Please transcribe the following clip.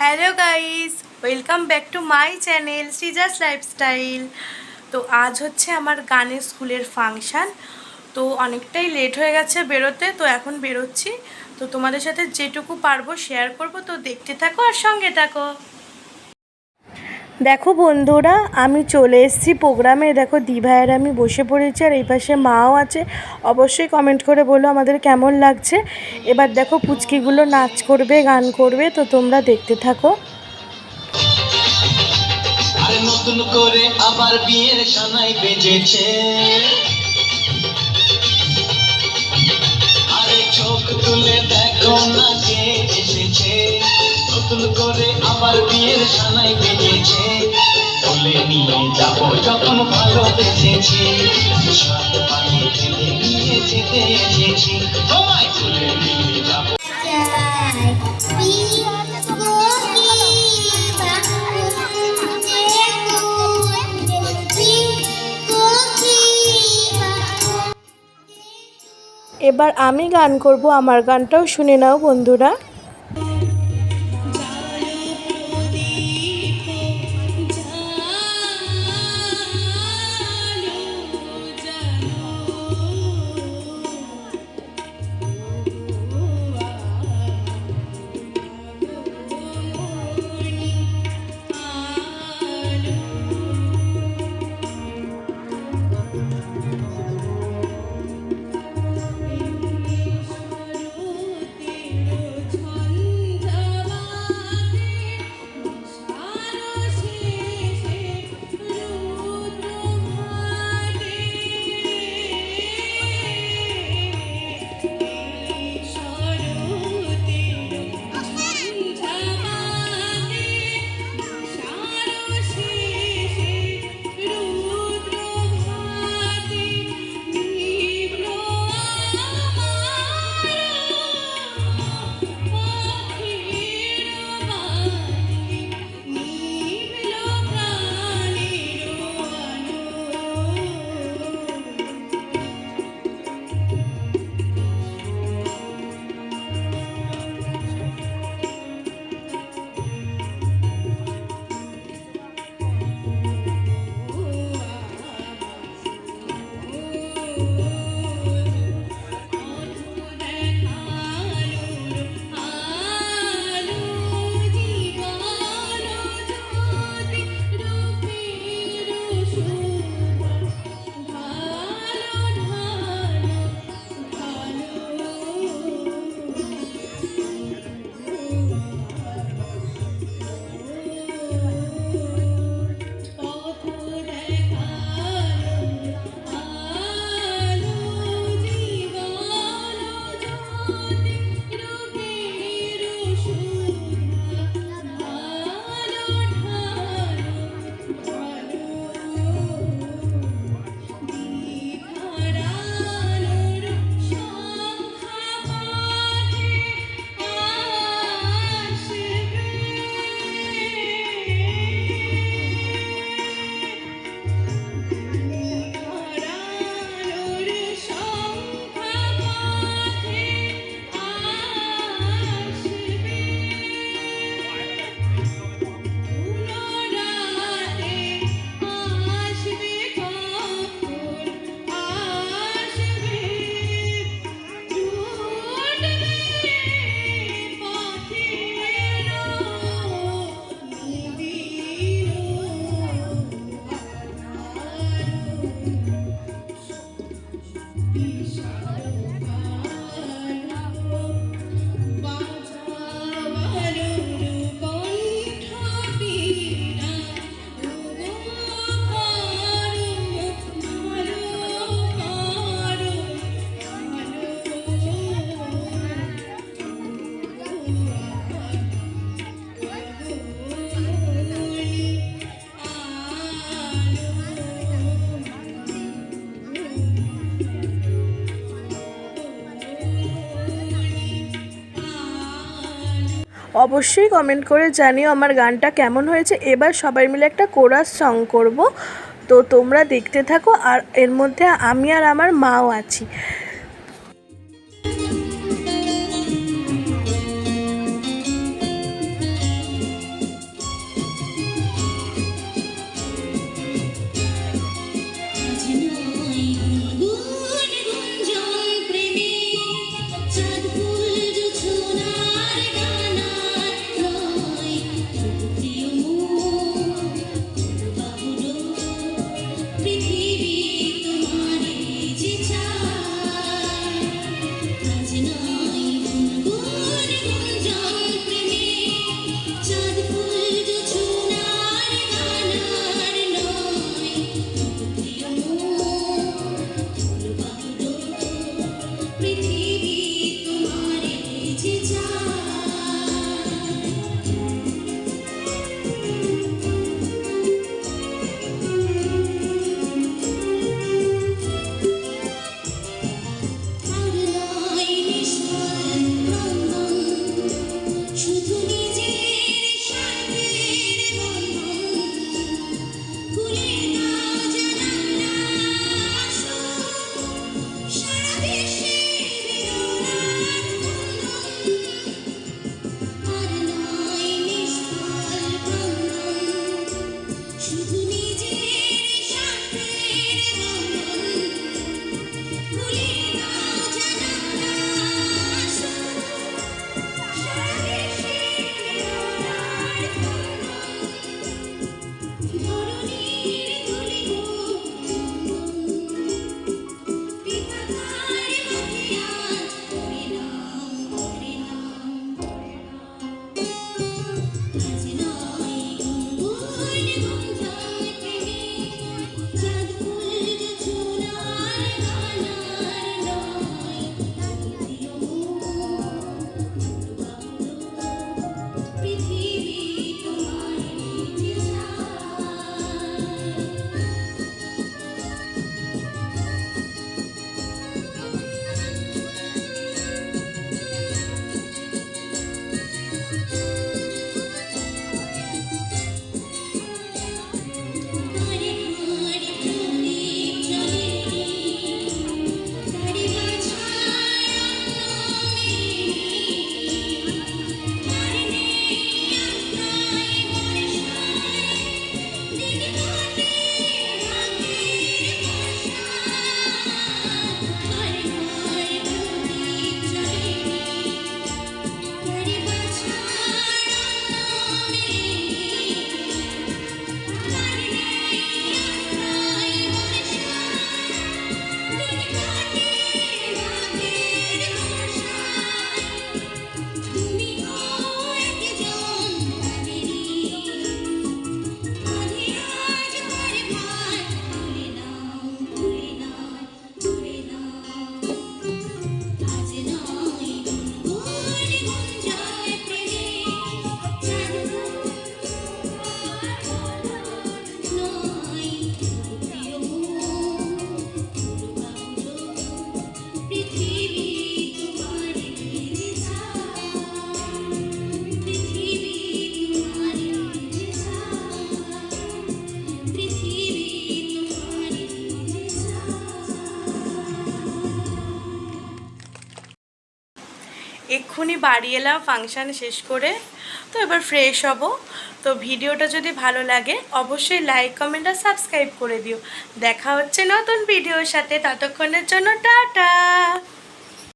Hello guys welcome back to my channel সিজাস lifestyle তো আজ হচ্ছে আমার গানের স্কুলের ফাংশান। তো অনেকটাই লেট হয়ে গেছে বেরোতে, তো এখন বেরোচ্ছি। তো তোমাদের সাথে যেটুকু পারব শেয়ার করব। তো দেখতে থাকো আর সঙ্গে থাকো। দেখো বন্ধুরা, আমি চলে এসেছি প্রোগ্রামে। দেখো দিভাইয়ের আমি বসে পড়েছি আর এই পাশে মাও আছে। অবশ্যই কমেন্ট করে বলো আমাদের কেমন লাগছে। এবার দেখো পুচকিগুলো নাচ করবে, গান করবে, তো তোমরা দেখতে থাকো। নতুন করে আবার বিয়ের সানাই বেজেছে। আরে চোখ তুলে দেখো না কে এসেছে। নতুন করে আবার বিয়ের সানাই বেজেছে বলে নিয়ে যাব যখন নিয়ে যাব। এবার আমি গান করব, আমার গানটাও শুনে নাও বন্ধুরা। অবশ্যই কমেন্ট করে জানিও আমার গানটা কেমন হয়েছে। এবার সবাই মিলে একটা কোরাস সং করব। তো তোমরা দেখতে থাকো আর এর মধ্যে আমি আর আমার মাও আছি। এক্ষুনি বাড়ি এলাম ফাংশান শেষ করে, তো এবার ফ্রেশ হব। তো ভিডিওটা যদি ভালো লাগে, অবশ্যই লাইক কমেন্ট আর সাবস্ক্রাইব করে দিও। দেখা হচ্ছে নতুন ভিডিওর সাথে, ততক্ষণের জন্য টাটা!